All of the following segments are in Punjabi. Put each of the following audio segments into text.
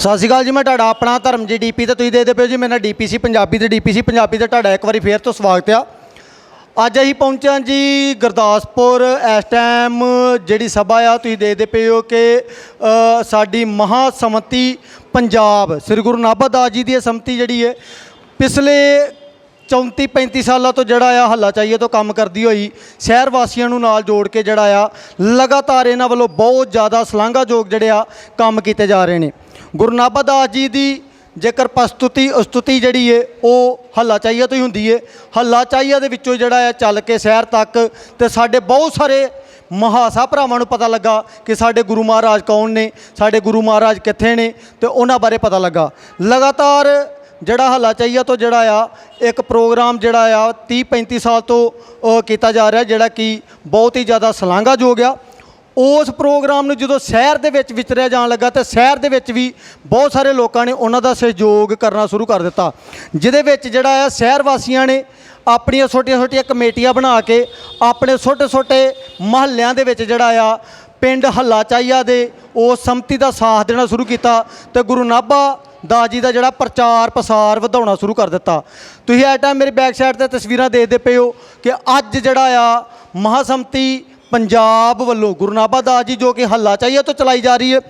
ਸਤਿ ਸ਼੍ਰੀ ਅਕਾਲ ਜੀ, ਮੈਂ ਤੁਹਾਡਾ ਆਪਣਾ ਧਰਮ ਜੀ ਡੀਪੀ ਤੇ ਤੁਸੀਂ ਦੇਖਦੇ ਪਿਓ ਜੀ, ਮੇਰਾ ਡੀਪੀਸੀ ਪੰਜਾਬੀ ਤੇ ਡੀਪੀਸੀ ਪੰਜਾਬੀ ਤੇ ਤੁਹਾਡਾ ਇੱਕ ਵਾਰੀ ਫੇਰ ਤੋਂ ਸਵਾਗਤ ਆ। ਅੱਜ ਅਸੀਂ ਪਹੁੰਚੇ ਹਾਂ ਜੀ ਗੁਰਦਾਸਪੁਰ, ਇਸ ਟਾਈਮ ਜਿਹੜੀ ਸਭਾ ਆ, ਤੁਸੀਂ ਦੇਖਦੇ ਪਏ ਹੋ ਕਿ ਸਾਡੀ ਮਹਾ ਸਮਤੀ ਪੰਜਾਬ, ਸ੍ਰੀ ਗੁਰੂ ਨਾਭਾ ਦਾਸ ਜੀ ਦੀ ਇਹ ਸਮਤੀ ਜਿਹੜੀ ਹੈ, ਪਿਛਲੇ 34 35 ਸਾਲਾਂ ਤੋਂ ਜਿਹੜਾ ਆ, ਹੱਲਾ ਚਾਹੀਏ ਤੋਂ ਕੰਮ ਕਰਦੀ ਹੋਈ, ਸ਼ਹਿਰ ਵਾਸੀਆਂ ਨੂੰ ਨਾਲ ਜੋੜ ਕੇ ਜਿਹੜਾ ਆ, ਲਗਾਤਾਰ ਇਹਨਾਂ ਵੱਲੋਂ ਬਹੁਤ ਜ਼ਿਆਦਾ ਸ਼ਲਾਘਾਯੋਗ ਜਿਹੜੇ ਆ, ਕੰਮ ਕੀਤੇ ਜਾ ਰਹੇ ਨੇ। ਗੁਰੂ ਨਾਭਾ ਦਾਸ ਜੀ ਦੀ ਜੇਕਰ ਪ੍ਰਸਤੁਤੀ ਉਸਤੁਤੀ ਜਿਹੜੀ ਏ, ਉਹ ਹੱਲਾ ਚਾਹੀਆ ਤੋਂ ਹੀ ਹੁੰਦੀ ਏ। ਹੱਲਾ ਚਾਹੀਆ ਦੇ ਵਿੱਚੋਂ ਜਿਹੜਾ ਆ ਚੱਲ ਕੇ ਸ਼ਹਿਰ ਤੱਕ ਤੇ ਸਾਡੇ ਬਹੁਤ ਸਾਰੇ ਮਹਾਸਾ ਭਰਾਵਾਂ ਨੂੰ ਪਤਾ ਲੱਗਾ ਕਿ ਸਾਡੇ ਗੁਰੂ ਮਹਾਰਾਜ ਕੌਣ ਨੇ, ਸਾਡੇ ਗੁਰੂ ਮਹਾਰਾਜ ਕਿੱਥੇ ਨੇ ਤੇ ਉਹਨਾਂ ਬਾਰੇ ਪਤਾ ਲੱਗਾ। ਲਗਾਤਾਰ ਜਿਹੜਾ ਹੱਲਾ ਚਾਹੀਆ ਤੋਂ ਜਿਹੜਾ ਆ, ਇੱਕ ਪ੍ਰੋਗਰਾਮ ਜਿਹੜਾ ਆ 30 35 ਸਾਲ ਤੋਂ ਕੀਤਾ ਜਾ ਰਿਹਾ ਜਿਹੜਾ ਕਿ ਬਹੁਤ ਹੀ ਜ਼ਿਆਦਾ ਸ਼ਲਾਘਾਯੋਗ ਆ। ਉਸ ਪ੍ਰੋਗਰਾਮ ਨੂੰ ਜਦੋਂ ਸ਼ਹਿਰ ਦੇ ਵਿੱਚ ਵਿਚਰਿਆ ਜਾਣ ਲੱਗਾ ਤਾਂ ਸ਼ਹਿਰ ਦੇ ਵਿੱਚ ਵੀ ਬਹੁਤ ਸਾਰੇ ਲੋਕਾਂ ਨੇ ਉਹਨਾਂ ਦਾ ਸਹਿਯੋਗ ਕਰਨਾ ਸ਼ੁਰੂ ਕਰ ਦਿੱਤਾ। ਜਿਹਦੇ ਵਿੱਚ ਜਿਹੜਾ ਆ ਸ਼ਹਿਰ ਵਾਸੀਆਂ ਨੇ ਆਪਣੀਆਂ ਛੋਟੀਆਂ-ਛੋਟੀਆਂ ਕਮੇਟੀਆਂ ਬਣਾ ਕੇ ਆਪਣੇ ਛੋਟੇ-ਛੋਟੇ ਮਹੱਲਿਆਂ ਦੇ ਵਿੱਚ ਜਿਹੜਾ ਆ ਪਿੰਡ ਹੱਲਾ ਚਾਹੀਆ ਦੇ ਉਸ ਸੰਮਤੀ ਦਾ ਸਾਥ ਦੇਣਾ ਸ਼ੁਰੂ ਕੀਤਾ ਤੇ ਗੁਰੂ ਨਾਭਾ ਦਾਸ ਜੀ ਦਾ ਜਿਹੜਾ ਪ੍ਰਚਾਰ ਪ੍ਰਸਾਰ ਵਧਾਉਣਾ ਸ਼ੁਰੂ ਕਰ ਦਿੱਤਾ। ਤੁਸੀਂ ਇਸ ਟਾਈਮ ਮੇਰੀ ਬੈਕ ਸਾਈਡ ਤੇ ਤਸਵੀਰਾਂ ਦੇਖਦੇ ਪਏ ਹੋ ਕਿ ਅੱਜ ਜਿਹੜਾ ਆ ਮਹਾਸੰਮਤੀ ਪੰਜਾਬ ਵੱਲੋਂ ਗੁਰੂ ਨਾਭਾ ਦਾਸ ਜੀ ਜੋ ਕਿ ਹੱਲਾ ਚਾਹੀਏ ਤੋਂ ਚਲਾਈ ਜਾ ਰਹੀ ਹੈ।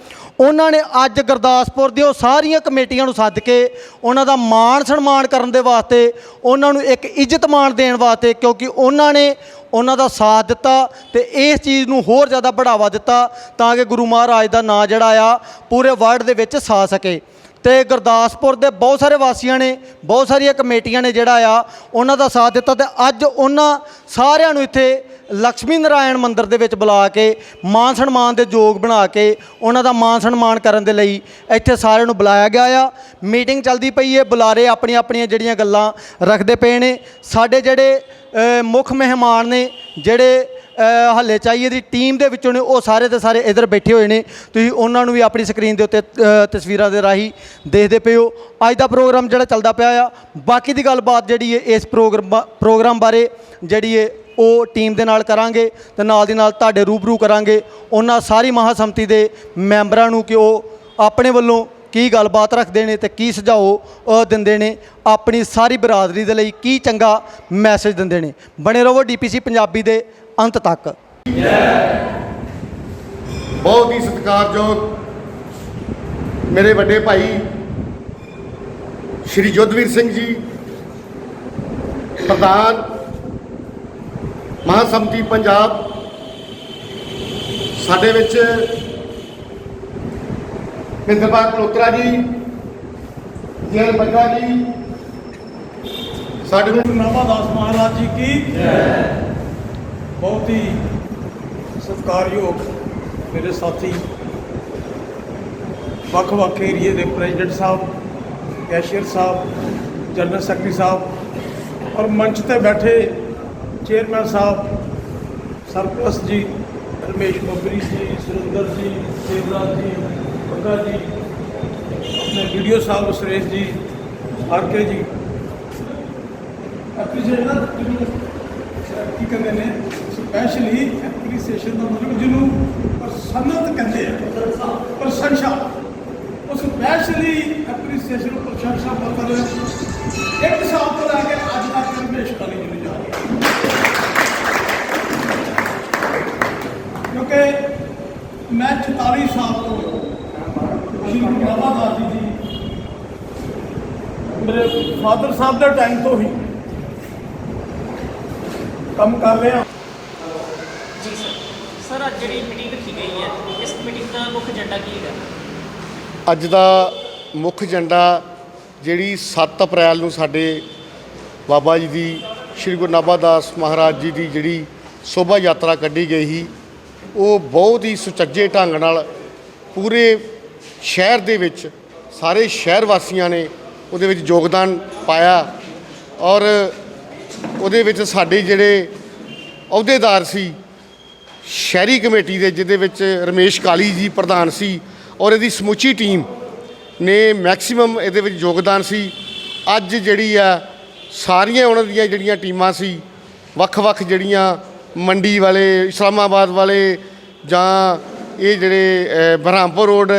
ਉਹਨਾਂ ਨੇ ਅੱਜ ਗੁਰਦਾਸਪੁਰ ਦੀਆਂ ਉਹ ਸਾਰੀਆਂ ਕਮੇਟੀਆਂ ਨੂੰ ਸੱਦ ਕੇ ਉਹਨਾਂ ਦਾ ਮਾਣ ਸਨਮਾਨ ਕਰਨ ਦੇ ਵਾਸਤੇ, ਉਹਨਾਂ ਨੂੰ ਇੱਕ ਇੱਜ਼ਤ ਮਾਣ ਦੇਣ ਵਾਸਤੇ, ਕਿਉਂਕਿ ਉਹਨਾਂ ਨੇ ਉਹਨਾਂ ਦਾ ਸਾਥ ਦਿੱਤਾ ਤੇ ਇਸ ਚੀਜ਼ ਨੂੰ ਹੋਰ ਜ਼ਿਆਦਾ ਬੜਾਵਾ ਦਿੱਤਾ ਤਾਂ ਕਿ ਗੁਰੂ ਮਹਾਰਾਜ ਦਾ ਨਾਂ ਜਿਹੜਾ ਆ, ਪੂਰੇ ਵਰਲਡ ਦੇ ਵਿੱਚ ਸਾ ਸਕੇ। ਤੇ ਗੁਰਦਾਸਪੁਰ ਦੇ ਬਹੁਤ ਸਾਰੇ ਵਾਸੀਆਂ ਨੇ, ਬਹੁਤ ਸਾਰੀਆਂ ਕਮੇਟੀਆਂ ਨੇ ਜਿਹੜਾ ਆ, ਉਹਨਾਂ ਦਾ ਸਾਥ ਦਿੱਤਾ ਤੇ ਅੱਜ ਉਹਨਾਂ ਸਾਰਿਆਂ ਨੂੰ ਇੱਥੇ ਲక్ష్ਮੀ ਨਾਰਾਇਣ ਮੰਦਿਰ ਦੇ ਵਿੱਚ ਬੁਲਾ ਕੇ ਮਾਨ ਸਨਮਾਨ ਦੇ ਯੋਗ ਬਣਾ ਕੇ ਉਹਨਾਂ ਦਾ ਮਾਨ ਸਨਮਾਨ ਕਰਨ ਦੇ ਲਈ ਇੱਥੇ ਸਾਰਿਆਂ ਨੂੰ ਬੁਲਾਇਆ ਗਿਆ ਆ। ਮੀਟਿੰਗ ਚੱਲਦੀ ਪਈ ਹੈ ਬੁਲਾਰੇ ਆਪਣੀਆਂ ਆਪਣੀਆਂ ਜਿਹੜੀਆਂ ਗੱਲਾਂ ਰੱਖਦੇ ਪਏ ਨੇ। ਸਾਡੇ ਜਿਹੜੇ ਮੁੱਖ ਮਹਿਮਾਨ ਨੇ ਜਿਹੜੇ ਅ, ਹੱਲੇ ਚਾਹੀਏ ਦੀ ਟੀਮ ਦੇ ਵਿੱਚੋਂ ਨੇ ਉਹ ਸਾਰੇ ਦੇ ਸਾਰੇ ਇੱਧਰ ਬੈਠੇ ਹੋਏ ਨੇ। ਤੁਸੀਂ ਉਹਨਾਂ ਨੂੰ ਵੀ ਆਪਣੀ ਸਕਰੀਨ ਦੇ ਉੱਤੇ ਤਸਵੀਰਾਂ ਦੇ ਰਾਹੀਂ ਦੇਖਦੇ ਪਏ ਹੋ। ਅੱਜ ਦਾ ਪ੍ਰੋਗਰਾਮ ਜਿਹੜਾ ਚੱਲਦਾ ਪਿਆ ਆ। ਬਾਕੀ ਦੀ ਗੱਲਬਾਤ ਜਿਹੜੀ ਹੈ ਇਸ ਪ੍ਰੋਗਰਾਮ ਪ੍ਰੋਗਰਾਮ ਬਾਰੇ ਜਿਹੜੀ ਹੈ ਉਹ ਟੀਮ ਦੇ ਨਾਲ ਕਰਾਂਗੇ ਤੇ ਨਾਲ ਦੀ ਨਾਲ ਤੁਹਾਡੇ ਰੂਬਰੂ ਕਰਾਂਗੇ ਉਹਨਾਂ ਸਾਰੀ ਮਹਾਸੰਮਤੀ ਦੇ ਮੈਂਬਰਾਂ ਨੂੰ ਕਿ ਉਹ ਆਪਣੇ ਵੱਲੋਂ ਕੀ ਗੱਲਬਾਤ ਰੱਖਦੇ ਨੇ ਤੇ ਕੀ ਸੁਝਾਓ ਦਿੰਦੇ ਨੇ, ਆਪਣੀ ਸਾਰੀ ਬਰਾਦਰੀ ਦੇ ਲਈ ਕੀ ਚੰਗਾ ਮੈਸੇਜ ਦਿੰਦੇ ਨੇ। ਬਣੇ ਰਹੋ ਡੀਪੀਸੀ ਪੰਜਾਬੀ ਦੇ ਅੰਤ ਤੱਕ। ਬਹੁਤ ਹੀ ਸਤਿਕਾਰਯੋਗ ਮੇਰੇ ਵੱਡੇ ਭਾਈ ਸ਼੍ਰੀ ਜੋਧਵੀਰ ਸਿੰਘ ਜੀ, ਪ੍ਰਧਾਨ ਮਹਾਸਮਤੀ ਪੰਜਾਬ ਸਾਡੇ ਵਿੱਚ ਮਿੰਦਰਪਾਲ ਕਲੋਤਰਾ ਜੀ ਜੈਲ ਬੱਗਾ ਜੀ ਸਾਡੇ ਵਿੱਚ ਨਾਮਾ ਦਾਸ ਮਹਾਰਾਜ ਜੀ ਕੀ? ਬਹੁਤ ਹੀ ਸਤਿਕਾਰਯੋਗ ਮੇਰੇ ਸਾਥੀ ਵੱਖ-ਵੱਖ ਏਰੀਏ ਦੇ ਪ੍ਰੈਜ਼ੀਡੈਂਟ ਸਾਹਿਬ ਕੈਸ਼ੀਅਰ ਸਾਹਿਬ ਜਨਰਲ ਸੈਕਟਰੀ ਸਾਹਿਬ ਔਰ ਮੰਚ ਤੇ ਬੈਠੇ ਚੇਅਰਮੈਨ ਸਾਹਿਬ ਸਰਪ੍ਰਸਤ ਜੀ ਰਮੇਸ਼ ਬੱਬਰੀ ਜੀ ਸੁਰਿੰਦਰ ਜੀ ਦੇਵਰਾਜ ਜੀ ਬੱਗਾ ਜੀ ਆਪਣੇ ਵੀਡੀਓ ਸਾਹਿਬ ਸੁਰੇਸ਼ ਜੀ ਆਰਕੇ ਜੀ। ਐਪਰੀਸ਼ੀਏਟ ਨਾ ਕੀ ਕਹਿੰਦੇ ਨੇ? ਸਪੈਸ਼ਲੀ ਐਪਰੀਸ਼ੀਏਸ਼ਨ ਦਾ ਮਤਲਬ ਜਿਹਨੂੰ ਪ੍ਰਸੰਨਤ ਕਹਿੰਦੇ ਆ। ਪ੍ਰਸ਼ੰਸਾ ਉਹ ਸਪੈਸ਼ਲੀ ਐਪਰੀਸ਼ੀਏਸ਼ਨ ਪ੍ਰਸ਼ੰਸਾ ਮਤਲਬ ਇੱਕ ਸਾਲ ਤੋਂ ਲੈ ਕੇ ਅੱਜ ਤੱਕ ਰਮੇਸ਼ ਕਾਲੀ ਜੀ ਨੂੰ ਜਾ ਰਹੀ ਹੈ ਕਿਉਂਕਿ ਮੈਂ 44 ਸਾਲ ਤੋਂ ਸ਼੍ਰੀ ਗੁਰੂ ਨਾਭਾ ਦਾਸ ਜੀ ਦੀ ਮੇਰੇ ਫਾਦਰ ਸਾਹਿਬ ਦੇ ਟਾਈਮ ਤੋਂ ਹੀ ਕੰਮ ਕਰ ਰਹੇ ਹਾਂ। ਜੀ ਸਰ। ਸਰ ਅੱਜ ਜਿਹੜੀ ਮੀਟਿੰਗ ਰੱਖੀ ਗਈ ਹੈ ਇਸ ਮੀਟਿੰਗ ਦਾ ਮੁੱਖ ਏਜੰਡਾ ਕੀ ਹੈ? ਅੱਜ ਦਾ ਮੁੱਖ ਏਜੰਡਾ ਜਿਹੜੀ 7 ਅਪ੍ਰੈਲ ਨੂੰ ਸਾਡੇ ਬਾਬਾ ਜੀ ਦੀ ਸ਼੍ਰੀ ਗੁਰੂ ਨਾਭਾ ਦਾਸ ਮਹਾਰਾਜ ਜੀ ਦੀ ਜਿਹੜੀ ਸ਼ੋਭਾ ਯਾਤਰਾ ਕੱਢੀ ਗਈ ਸੀ ਉਹ ਬਹੁਤ ਹੀ ਸੁਚੱਜੇ ਢੰਗ ਨਾਲ ਪੂਰੇ ਸ਼ਹਿਰ ਦੇ ਵਿੱਚ, ਸਾਰੇ ਸ਼ਹਿਰ ਵਾਸੀਆਂ ਨੇ ਉਹਦੇ ਵਿੱਚ ਯੋਗਦਾਨ ਪਾਇਆ ਔਰ ਉਹਦੇ ਵਿੱਚ ਸਾਡੇ ਜਿਹੜੇ ਅਹੁਦੇਦਾਰ ਸੀ, ਸ਼ਹਿਰੀ ਕਮੇਟੀ ਦੇ, ਜਿਹਦੇ ਵਿੱਚ ਰਮੇਸ਼ ਕਾਲੀ ਜੀ ਪ੍ਰਧਾਨ ਸੀ ਔਰ ਇਹਦੀ ਸਮੁੱਚੀ ਟੀਮ ਨੇ ਮੈਕਸਿਮਮ ਇਹਦੇ ਵਿੱਚ ਯੋਗਦਾਨ ਸੀ। ਅੱਜ ਜਿਹੜੀ ਆ, ਸਾਰੀਆਂ ਉਹਨਾਂ ਦੀਆਂ ਜਿਹੜੀਆਂ ਟੀਮਾਂ ਸੀ, ਵੱਖ-ਵੱਖ ਜਿਹੜੀਆਂ ਮੰਡੀ ਵਾਲੇ ਇਸਲਾਮਾਬਾਦ ਵਾਲੇ ਜਾਂ ਇਹ ਜਿਹੜੇ ਅ, ਬਰਹਾਮਪੁਰ ਰੋਡ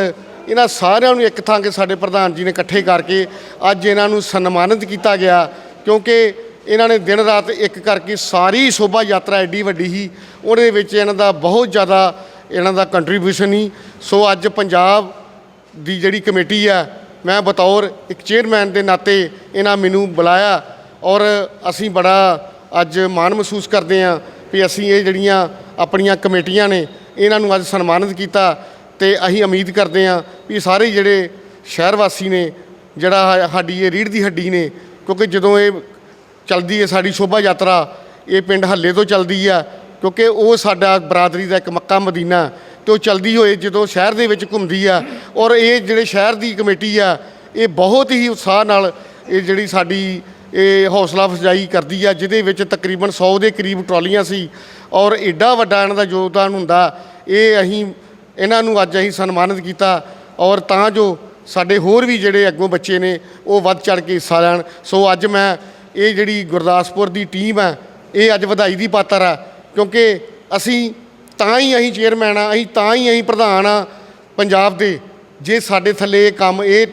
ਇਹਨਾਂ ਸਾਰਿਆਂ ਨੂੰ ਇੱਕ ਥਾਂ ਕੇ ਸਾਡੇ ਪ੍ਰਧਾਨ ਜੀ ਨੇ ਇਕੱਠੇ ਕਰਕੇ ਅੱਜ ਇਹਨਾਂ ਨੂੰ ਸਨਮਾਨਿਤ ਕੀਤਾ ਗਿਆ ਕਿਉਂਕਿ ਇਹਨਾਂ ਨੇ ਦਿਨ ਰਾਤ ਇੱਕ ਕਰਕੇ ਸਾਰੀ ਸ਼ੋਭਾ ਯਾਤਰਾ ਐਡੀ ਵੱਡੀ ਸੀ ਉਹਦੇ ਵਿੱਚ ਇਹਨਾਂ ਦਾ ਬਹੁਤ ਜ਼ਿਆਦਾ ਇਹਨਾਂ ਦਾ ਕੰਟਰੀਬਿਊਸ਼ਨ ਸੀ। ਸੋ ਅੱਜ ਪੰਜਾਬ ਦੀ ਜਿਹੜੀ ਕਮੇਟੀ ਆ ਮੈਂ ਬਤੌਰ ਇੱਕ ਚੇਅਰਮੈਨ ਦੇ ਨਾਤੇ ਇਹਨਾਂ ਮੈਨੂੰ ਬੁਲਾਇਆ ਔਰ ਅਸੀਂ ਬੜਾ ਅੱਜ ਮਾਣ ਮਹਿਸੂਸ ਕਰਦੇ ਹਾਂ ਵੀ ਅਸੀਂ ਇਹ ਜਿਹੜੀਆਂ ਆਪਣੀਆਂ ਕਮੇਟੀਆਂ ਨੇ, ਇਹਨਾਂ ਨੂੰ ਅੱਜ ਸਨਮਾਨਿਤ ਕੀਤਾ ਤੇ ਅਸੀਂ ਉਮੀਦ ਕਰਦੇ ਹਾਂ ਵੀ ਸਾਰੇ ਜਿਹੜੇ ਸ਼ਹਿਰ ਵਾਸੀ ਨੇ, ਜਿਹੜਾ ਸਾਡੀ ਇਹ ਰੀੜ੍ਹ ਦੀ ਹੱਡੀ ਨੇ, ਕਿਉਂਕਿ ਜਦੋਂ ਇਹ ਚੱਲਦੀ ਹੈ ਸਾਡੀ ਸ਼ੋਭਾ ਯਾਤਰਾ, ਇਹ ਪਿੰਡ ਹੱਲੇ ਤੋਂ ਚੱਲਦੀ ਆ, ਕਿਉਂਕਿ ਉਹ ਸਾਡਾ ਬਰਾਦਰੀ ਦਾ ਇੱਕ ਮੱਕਾ ਮਦੀਨਾ, ਤੇ ਉਹ ਚੱਲਦੀ ਹੋਏ ਜਦੋਂ ਸ਼ਹਿਰ ਦੇ ਵਿੱਚ ਘੁੰਮਦੀ ਆ, ਔਰ ਇਹ ਜਿਹੜੇ ਸ਼ਹਿਰ ਦੀ ਕਮੇਟੀ ਆ, ਇਹ ਬਹੁਤ ਹੀ ਉਤਸ਼ਾਹ ਨਾਲ ਇਹ ਜਿਹੜੀ ਸਾਡੀ ਇਹ ਹੌਸਲਾ ਅਫਜ਼ਾਈ ਕਰਦੀ ਆ, ਜਿਹਦੇ ਵਿੱਚ ਤਕਰੀਬਨ 100 ਦੇ ਕਰੀਬ ਟਰਾਲੀਆਂ ਸੀ ਔਰ ਐਡਾ ਵੱਡਾ ਇਹਨਾਂ ਦਾ ਯੋਗਦਾਨ ਹੁੰਦਾ, ਇਹ ਅਸੀਂ, ਇਹਨਾਂ ਨੂੰ ਅੱਜ ਅਸੀਂ ਸਨਮਾਨਿਤ ਕੀਤਾ ਔਰ ਤਾਂ ਜੋ ਸਾਡੇ ਹੋਰ ਵੀ ਜਿਹੜੇ ਅੱਗੋਂ ਬੱਚੇ ਨੇ, ਉਹ ਵੱਧ ਚੜ ਕੇ ਹਿੱਸਾ ਲੈਣ। ਸੋ ਅੱਜ ਮੈਂ ਇਹ ਜਿਹੜੀ ਗੁਰਦਾਸਪੁਰ ਦੀ ਟੀਮ ਹੈ ਇਹ ਅੱਜ ਵਧਾਈ ਦੀ ਪਾਤਰ ਆ, ਕਿਉਂਕਿ ਅਸੀਂ ਤਾਂ ਹੀ ਅਸੀਂ ਚੇਅਰਮੈਨ ਆ, ਅਸੀਂ ਤਾਂ ਹੀ ਅਸੀਂ ਪ੍ਰਧਾਨ ਆ ਪੰਜਾਬ ਦੇ, ਜੇ ਸਾਡੇ ਥੱਲੇ ਇਹ ਕੰਮ, ਇਹ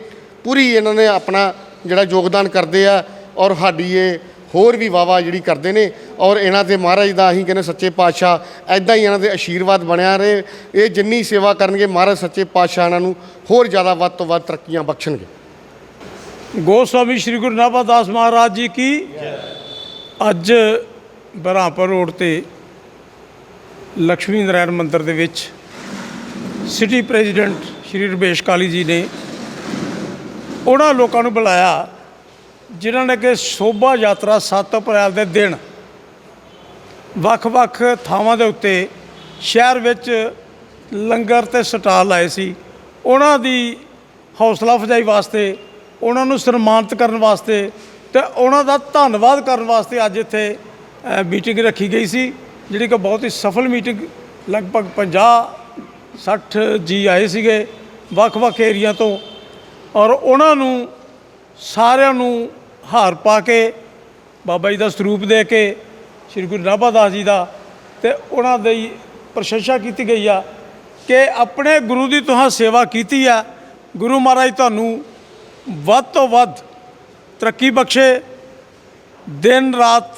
ਪੂਰੀ ਇਹਨਾਂ ਨੇ ਆਪਣਾ ਜਿਹੜਾ ਯੋਗਦਾਨ ਕਰਦੇ ਆ ਔਰ ਸਾਡੀ ਇਹ ਹੋਰ ਵੀ ਵਾਵਾ ਜਿਹੜੀ ਕਰਦੇ ਨੇ ਔਰ ਇਹਨਾਂ ਦੇ ਮਹਾਰਾਜ ਦਾ ਅਸੀਂ ਕਹਿੰਦੇ ਸੱਚੇ ਪਾਤਸ਼ਾਹ ਐਦਾਂ ਹੀ ਇਹਨਾਂ ਦੇ ਆਸ਼ੀਰਵਾਦ ਬਣਿਆ ਰਹੇ। ਇਹ ਜਿੰਨੀ ਸੇਵਾ ਕਰਨਗੇ, ਮਹਾਰਾਜ ਸੱਚੇ ਪਾਤਸ਼ਾਹ ਇਹਨਾਂ ਨੂੰ ਹੋਰ ਜ਼ਿਆਦਾ ਵੱਧ ਤੋਂ ਵੱਧ ਤਰੱਕੀਆਂ ਬਖਸ਼ਣਗੇ। ਗੋਸਵਾਮੀ ਸ੍ਰੀ ਗੁਰੂ ਨਾਭਾਦਾਸ ਮਹਾਰਾਜ ਜੀ ਕੀ? ਅੱਜ ਬਰਾਂਪੁਰ ਰੋਡ ਤੇ ਲక్ష్ਮੀ ਨਾਰਾਇਣ ਮੰਦਿਰ ਦੇ ਵਿੱਚ ਸਿਟੀ ਪ੍ਰੈਜ਼ੀਡੈਂਟ ਸ਼੍ਰੀ ਰਮੇਸ਼ ਕਾਲੀ ਜੀ ਨੇ ਉਹਨਾਂ ਲੋਕਾਂ ਨੂੰ ਬੁਲਾਇਆ। ਜਿਨ੍ਹਾਂ ਨੇ ਕਿ ਸ਼ੋਭਾ ਯਾਤਰਾ 7 ਅਪ੍ਰੈਲ ਦੇ ਦਿਨ ਵੱਖ-ਵੱਖ ਥਾਵਾਂ ਦੇ ਉੱਤੇ ਸ਼ਹਿਰ ਵਿੱਚ ਲੰਗਰ ਤੇ ਸਟਾਲ ਲਾਏ ਸੀ। ਉਹਨਾਂ ਦੀ ਹੌਸਲਾ ਅਫਜ਼ਾਈ ਵਾਸਤੇ, ਉਹਨਾਂ ਨੂੰ ਸਨਮਾਨਿਤ ਕਰਨ ਵਾਸਤੇ ਤੇ ਉਹਨਾਂ ਦਾ ਧੰਨਵਾਦ ਕਰਨ ਵਾਸਤੇ ਅੱਜ ਇੱਥੇ ਮੀਟਿੰਗ ਰੱਖੀ ਗਈ ਸੀ, ਜਿਹੜੀ ਕਿ ਬਹੁਤ ਹੀ ਸਫਲ ਮੀਟਿੰਗ ਲਗਭਗ 50 60 ਜੀ ਆਏ ਸੀਗੇ ਵੱਖ-ਵੱਖ ਏਰੀਆ ਤੋਂ। ਔਰ ਉਹਨਾਂ ਨੂੰ ਸਾਰਿਆਂ ਨੂੰ ਹਾਰ ਪਾ ਕੇ, ਬਾਬਾ ਜੀ ਦਾ ਸਰੂਪ ਦੇ ਕੇ, ਸ੍ਰੀ ਗੁਰੂ ਨਾਭਾਦਾਸ ਜੀ ਦਾ, ਤੇ ਉਹਨਾਂ ਦੀ ਪ੍ਰਸ਼ੰਸਾ ਕੀਤੀ ਗਈ ਆ ਕਿ ਆਪਣੇ ਗੁਰੂ ਦੀ ਤੁਹਾਂ ਸੇਵਾ ਕੀਤੀ ਆ। ਗੁਰੂ ਮਹਾਰਾਜ ਤੁਹਾਨੂੰ ਵੱਧ ਤੋਂ ਵੱਧ ਤਰੱਕੀ ਬਖਸ਼ੇ, ਦਿਨ ਰਾਤ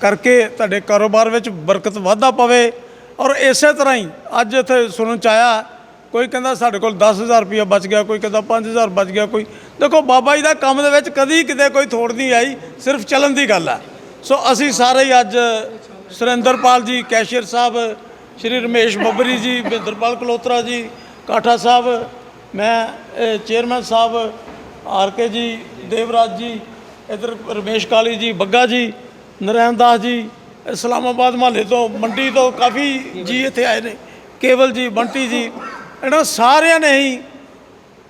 ਕਰਕੇ ਤੁਹਾਡੇ ਕਾਰੋਬਾਰ ਵਿੱਚ ਬਰਕਤ ਵਾਧਾ ਪਵੇ। ਔਰ ਇਸੇ ਤਰ੍ਹਾਂ ਹੀ ਅੱਜ ਇੱਥੇ ਸੁਣਨ ਚ ਆਇਆ, ਕੋਈ ਕਹਿੰਦਾ ਸਾਡੇ ਕੋਲ 10000 ਰੁਪਇਆ ਬਚ ਗਿਆ, ਕੋਈ ਕਹਿੰਦਾ 5000 ਬਚ ਗਿਆ, ਕੋਈ ਦੇਖੋ ਬਾਬਾ ਜੀ ਦਾ ਕੰਮ ਦੇ ਵਿੱਚ ਕਦੀ ਕਿਤੇ ਕੋਈ ਥੋੜ ਨਹੀਂ ਆਈ, ਸਿਰਫ ਚੱਲਣ ਦੀ ਗੱਲ ਹੈ ਸੋ ਅਸੀਂ ਸਾਰੇ ਹੀ ਅੱਜ ਸੁਰਿੰਦਰਪਾਲ ਜੀ, ਕੈਸ਼ੀਅਰ ਸਾਹਿਬ, ਸ਼੍ਰੀ ਰਮੇਸ਼ ਬੱਬਰੀ ਜੀ ਮਹਿੰਦਰਪਾਲ ਕਲੋਤਰਾ ਜੀ, ਕਾਠਾ ਸਾਹਿਬ, ਮੈਂ ਚੇਅਰਮੈਨ ਸਾਹਿਬ, ਆਰ ਕੇ ਜੀ, ਦੇਵਰਾਜ ਜੀ, ਇਧਰ ਰਮੇਸ਼ ਕਾਲੀ ਜੀ, ਬੱਗਾ ਜੀ ਨਰੈਣ ਦਾਸ ਜੀ, ਇਸਲਾਮਾਬਾਦ ਮਹੱਲੇ ਤੋਂ, ਮੰਡੀ ਤੋਂ ਕਾਫੀ ਜੀ ਇੱਥੇ ਆਏ ਨੇ, ਕੇਵਲ ਜੀ, ਬੰਟੀ ਜੀ, ਇਹਨਾਂ ਸਾਰਿਆਂ ਨੇ ਹੀ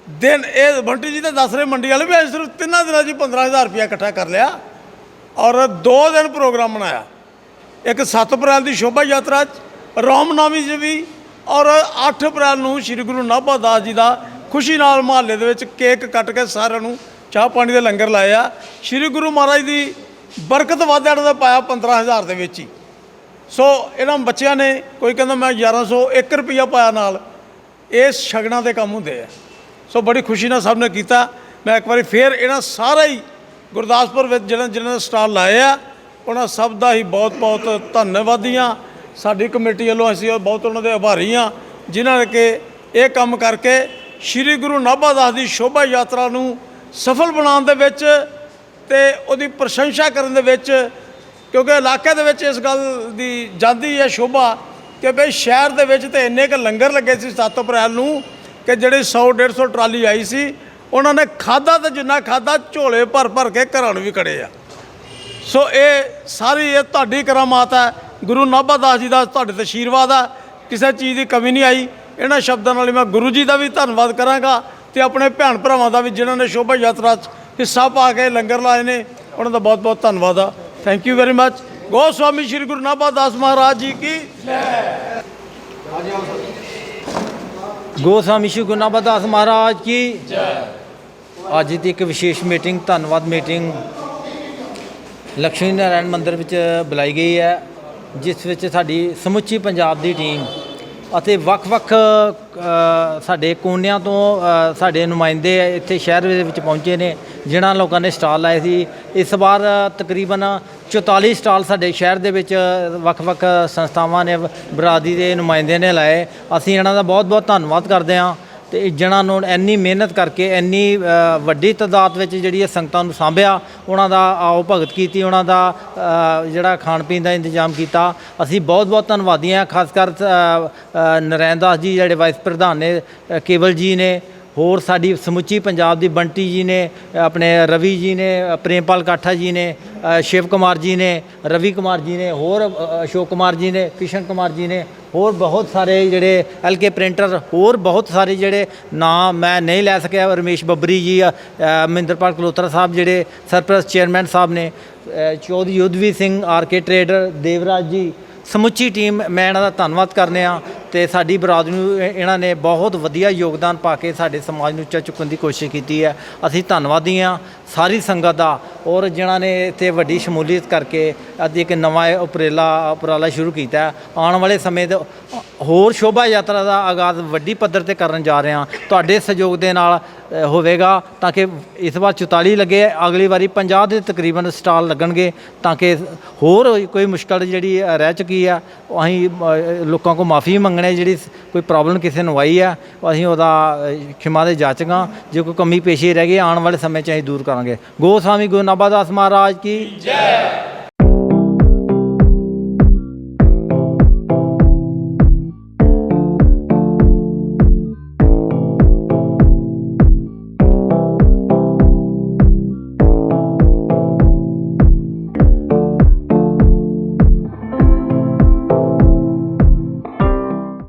ਦਿਨ ਇਹ ਬੰਟੀ ਜੀ ਤਾਂ ਦੱਸ ਰਹੇ ਮੰਡੀ ਵਾਲੇ ਵੀ ਅੱਜ ਸਿਰਫ ਤਿੰਨਾਂ ਦਿਨਾਂ 'ਚ ਹੀ 15000 ਰੁਪਇਆ ਇਕੱਠਾ ਕਰ ਲਿਆ ਔਰ ਦੋ ਦਿਨ ਪ੍ਰੋਗਰਾਮ ਬਣਾਇਆ। ਇੱਕ 7 ਅਪ੍ਰੈਲ ਦੀ ਸ਼ੋਭਾ ਯਾਤਰਾ 'ਚ ਰਾਮਨਾਮੀ 'ਚ ਵੀ ਔਰ 8 ਅਪ੍ਰੈਲ ਨੂੰ ਸ੍ਰੀ ਗੁਰੂ ਨਾਭਾ ਦਾਸ ਜੀ ਦਾ ਖੁਸ਼ੀ ਨਾਲ ਮਹੱਲੇ ਦੇ ਵਿੱਚ ਕੇਕ ਕੱਟ ਕੇ ਸਾਰਿਆਂ ਨੂੰ ਚਾਹ ਪਾਣੀ ਦੇ ਲੰਗਰ ਲਾਇਆ ਸ੍ਰੀ ਗੁਰੂ ਮਹਾਰਾਜ ਦੀ ਬਰਕਤ ਵਾਧਿਆ ਦਾ ਪਾਇਆ 15000 ਦੇ ਵਿੱਚ ਹੀ। ਸੋ ਇਹਨਾਂ ਬੱਚਿਆਂ ਨੇ ਕੋਈ ਕਹਿੰਦਾ ਮੈਂ 1100 1 ਰੁਪਿਆ ਪਾਇਆ ਨਾਲ, ਇਹ ਸ਼ਗਨਾਂ ਦੇ ਕੰਮ ਹੁੰਦੇ ਆ। ਸੋ ਬੜੀ ਖੁਸ਼ੀ ਨਾਲ ਸਭ ਨੇ ਕੀਤਾ। ਮੈਂ ਇੱਕ ਵਾਰੀ ਫੇਰ ਇਹਨਾਂ ਸਾਰਾ ਹੀ ਗੁਰਦਾਸਪੁਰ ਵਿੱਚ ਜਿਹਨਾਂ ਜਿਹਨਾਂ ਨੇ ਸਟਾਲ ਲਾਏ ਆ, ਉਹਨਾਂ ਸਭ ਦਾ ਹੀ ਬਹੁਤ ਬਹੁਤ ਧੰਨਵਾਦੀਆਂ ਸਾਡੀ ਕਮੇਟੀ ਵੱਲੋਂ ਅਸੀਂ ਬਹੁਤ ਉਹਨਾਂ ਦੇ ਆਭਾਰੀ ਆ ਜਿਨ੍ਹਾਂ ਨੇ ਕਿ ਇਹ ਕੰਮ ਕਰਕੇ ਸ੍ਰੀ ਗੁਰੂ ਨਾਭਾ ਦਾਸ ਦੀ ਸ਼ੋਭਾ ਯਾਤਰਾ ਨੂੰ ਸਫਲ ਬਣਾਉਣ ਦੇ ਵਿੱਚ ਤੇ ਉਹਦੀ ਪ੍ਰਸ਼ੰਸਾ ਕਰਨ ਦੇ ਵਿੱਚ, ਕਿਉਂਕਿ ਇਲਾਕੇ ਦੇ ਵਿੱਚ ਇਸ ਗੱਲ ਦੀ ਜਾਂਦੀ ਹੈ ਸ਼ੋਭਾ ਕਿ ਬਈ ਸ਼ਹਿਰ ਦੇ ਵਿੱਚ ਤੇ ਇੰਨੇ ਕ ਲੰਗਰ ਲੱਗੇ ਸੀ 7 ਅਪ੍ਰੈਲ ਨੂੰ ਕਿ ਜਿਹੜੀ 100 150 ਟਰਾਲੀ ਆਈ ਸੀ, ਉਹਨਾਂ ਨੇ ਖਾਦਾ ਤੇ ਜਿੰਨਾ ਖਾਦਾ ਝੋਲੇ ਭਰ ਭਰ ਕੇ ਘਰਾਂ ਨੂੰ ਵੀ ਕੜੇ ਆ। ਸੋ ਇਹ ਸਾਰੀ ਇਹ ਤੁਹਾਡੀ ਕਰਾਮਾਤ ਹੈ। ਗੁਰੂ ਨਾਭਾ ਦਾਸ ਜੀ ਦਾ ਤੁਹਾਡੇ ਤੇ ਆਸ਼ੀਰਵਾਦ ਆ। ਕਿਸੇ ਚੀਜ਼ ਦੀ ਕਮੀ ਨਹੀਂ ਆਈ। ਇਹਨਾਂ ਸ਼ਬਦਾਂ ਨਾਲ ਹੀ ਮੈਂ ਗੁਰੂ ਜੀ ਦਾ ਵੀ ਧੰਨਵਾਦ ਕਰਾਂਗਾ ਤੇ ਆਪਣੇ ਭੈਣ ਭਰਾਵਾਂ ਦਾ ਵੀ ਜਿਨ੍ਹਾਂ ਨੇ ਸ਼ੋਭਾ ਯਾਤਰਾ 'ਚ ਹਿੱਸਾ ਪਾ ਕੇ ਲੰਗਰ ਲਾਏ ਨੇ, ਉਹਨਾਂ ਦਾ ਬਹੁਤ ਬਹੁਤ ਧੰਨਵਾਦ ਆ। Thank you very much Goswami Sri Guru Nabha Das Maharaj ji ਕੀ ਗੋਸਵਾਮੀ ਸ਼੍ਰੀ ਗੁਰੂ ਨਾਨਕ ਦਾਸ ਮਹਾਰਾਜ ਕੀ ਜੈ। ਅੱਜ ਦੀ ਇੱਕ ਵਿਸ਼ੇਸ਼ ਮੀਟਿੰਗ ਧੰਨਵਾਦ ਮੀਟਿੰਗ ਲక్ష్ਮੀ ਨਾਰਾਇਣ ਮੰਦਿਰ ਵਿੱਚ ਬੁਲਾਈ ਗਈ ਹੈ ਜਿਸ ਵਿੱਚ ਸਾਡੀ ਸਮੁੱਚੀ ਪੰਜਾਬ ਦੀ ਟੀਮ ਅਤੇ ਵੱਖ-ਵੱਖ ਸਾਡੇ ਕੋਨਿਆਂ ਤੋਂ ਸਾਡੇ ਨੁਮਾਇੰਦੇ ਇੱਥੇ ਸ਼ਹਿਰ ਦੇ ਵਿੱਚ ਪਹੁੰਚੇ ਨੇ ਜਿਨ੍ਹਾਂ ਲੋਕਾਂ ਨੇ ਸਟਾਲ ਲਾਏ ਸੀ। ਇਸ ਵਾਰ ਤਕਰੀਬਨ 44 ਸਟਾਲ ਸਾਡੇ ਸ਼ਹਿਰ ਦੇ ਵਿੱਚ ਵੱਖ-ਵੱਖ ਸੰਸਥਾਵਾਂ ਨੇ ਬਰਾਦਰੀ ਦੇ ਨੁਮਾਇੰਦੇ ਨੇ ਲਾਏ। ਅਸੀਂ ਇਹਨਾਂ ਦਾ ਬਹੁਤ-ਬਹੁਤ ਧੰਨਵਾਦ ਕਰਦੇ ਹਾਂ ਤੇ ਜਿਨ੍ਹਾਂ ਨੂੰ ਇੰਨੀ ਮਿਹਨਤ ਕਰਕੇ ਇੰਨੀ ਵੱਡੀ ਤਾਦਾਦ ਵਿੱਚ ਜਿਹੜੀ ਇਹ ਸੰਗਤਾਂ ਨੂੰ ਸਾਂਭਿਆ ਉਹਨਾਂ ਦਾ ਆਓ ਭਗਤ ਕੀਤੀ ਉਹਨਾਂ ਦਾ ਜਿਹੜਾ ਖਾਣ ਪੀਣ ਦਾ ਇੰਤਜ਼ਾਮ ਕੀਤਾ। ਅਸੀਂ ਬਹੁਤ ਬਹੁਤ ਧੰਨਵਾਦੀ ਹਾਂ ਖਾਸ ਕਰ ਅ, ਨਰੈਣ ਦਾਸ ਜੀ ਜਿਹੜੇ ਵਾਈਸ ਪ੍ਰਧਾਨ ਨੇ ਕੇਵਲ ਜੀ ਨੇ ਹੋਰ ਸਾਡੀ ਸਮੁੱਚੀ ਪੰਜਾਬ ਦੀ ਬੰਟੀ ਜੀ ਨੇ ਆਪਣੇ ਰਵੀ ਜੀ ਨੇ ਪ੍ਰੇਮਪਾਲ ਕਾਠਾ ਜੀ ਨੇ ਸ਼ਿਵ ਕੁਮਾਰ ਜੀ ਨੇ ਰਵੀ ਕੁਮਾਰ ਜੀ ਨੇ ਹੋਰ ਅਸ਼ੋਕ ਕੁਮਾਰ ਜੀ ਨੇ ਕਿਸ਼ਨ ਕੁਮਾਰ ਜੀ ਨੇ ਹੋਰ ਬਹੁਤ ਸਾਰੇ ਜਿਹੜੇ ਐਲਕੇ ਪ੍ਰਿੰਟਰ ਹੋਰ ਬਹੁਤ ਸਾਰੇ ਜਿਹੜੇ ਨਾਮ ਮੈਂ ਨਹੀਂ ਲੈ ਸਕਿਆ ਰਮੇਸ਼ ਬੱਬਰੀ ਜੀ ਅ, ਮਹਿੰਦਰਪਾਲ ਕਲੋਤਰਾ ਸਾਹਿਬ ਜਿਹੜੇ ਸਰਪ੍ਰਸਤ ਚੇਅਰਮੈਨ ਸਾਹਿਬ ਨੇ ਚੌਧਰੀ ਯੁੱਧਵੀ ਸਿੰਘ ਆਰਕੇ ਟਰੇਡਰ ਦੇਵਰਾਜ ਜੀ ਸਮੁੱਚੀ ਟੀਮ ਮੈਂ ਇਹਨਾਂ ਦਾ ਧੰਨਵਾਦ ਕਰਨੇ ਆ। ਤੇ ਸਾਡੀ ਬਰਾਦਰੀ ਨੂੰ ਇਹ- ਇਹਨਾਂ ਨੇ ਬਹੁਤ ਵਧੀਆ ਯੋਗਦਾਨ ਪਾ ਕੇ ਸਾਡੇ ਸਮਾਜ ਨੂੰ ਉੱਚਾ ਚੁੱਕਣ ਦੀ ਕੋਸ਼ਿਸ਼ ਕੀਤੀ ਹੈ ਅਸੀਂ ਧੰਨਵਾਦੀ ਹਾਂ ਸਾਰੀ ਸੰਗਤ ਦਾ ਔਰ ਜਿਨ੍ਹਾਂ ਨੇ ਇੱਥੇ ਵੱਡੀ ਸ਼ਮੂਲੀਅਤ ਕਰਕੇ ਅੱਜ ਇੱਕ ਨਵਾਂ ਇਹ ਉਪਰੇਲਾ ਉਪਰਾਲਾ ਸ਼ੁਰੂ ਕੀਤਾ ਹੈ। ਆਉਣ ਵਾਲੇ ਸਮੇਂ ਦੇ ਹੋਰ ਸ਼ੋਭਾ ਯਾਤਰਾ ਦਾ ਆਗਾਜ਼ ਵੱਡੀ ਪੱਧਰ ਤੇ ਕਰਨ ਜਾ ਰਹੇ ਹਾਂ ਤੁਹਾਡੇ ਸਹਿਯੋਗ ਦੇ ਨਾਲ ਹੋਵੇਗਾ ਤਾਂ ਕਿ ਇਸ ਵਾਰ 44 ਲੱਗੇ ਅਗਲੀ ਵਾਰੀ 50 ਦੇ ਤਕਰੀਬਨ ਸਟਾਲ ਲੱਗਣਗੇ ਤਾਂ ਕਿ ਹੋਰ ਕੋਈ ਮੁਸ਼ਕਲ ਜਿਹੜੀ ਰਹਿ ਚੁੱਕੀ ਆ। ਅਸੀਂ ਲੋਕਾਂ ਕੋ ਮਾਫੀ ਮੰਗਣੇ ਜਿਹੜੀ ਕੋਈ ਪ੍ਰੋਬਲਮ ਕਿਸੇ ਨੂੰ ਆਈ ਆ ਅਸੀਂ ਉਹਦਾ ਅ, ਖਿਮਾ ਦੇ ਜਾਚਾਂਗਾ ਜੇ ਕੋਈ ਕਮੀ ਪੇਸ਼ੀ ਰਹਿ ਗਈ ਆਉਣ ਵਾਲੇ ਸਮੇਂ 'ਚ ਅਸੀਂ ਦੂਰ ਕਰਾਂਗੇ। ਗੋ ਸਵਾਮੀ ਗੁਰੂ ਨਾਭਾ ਦਾਸ ਮਹਾਰਾਜ ਕੀ ਜੈ।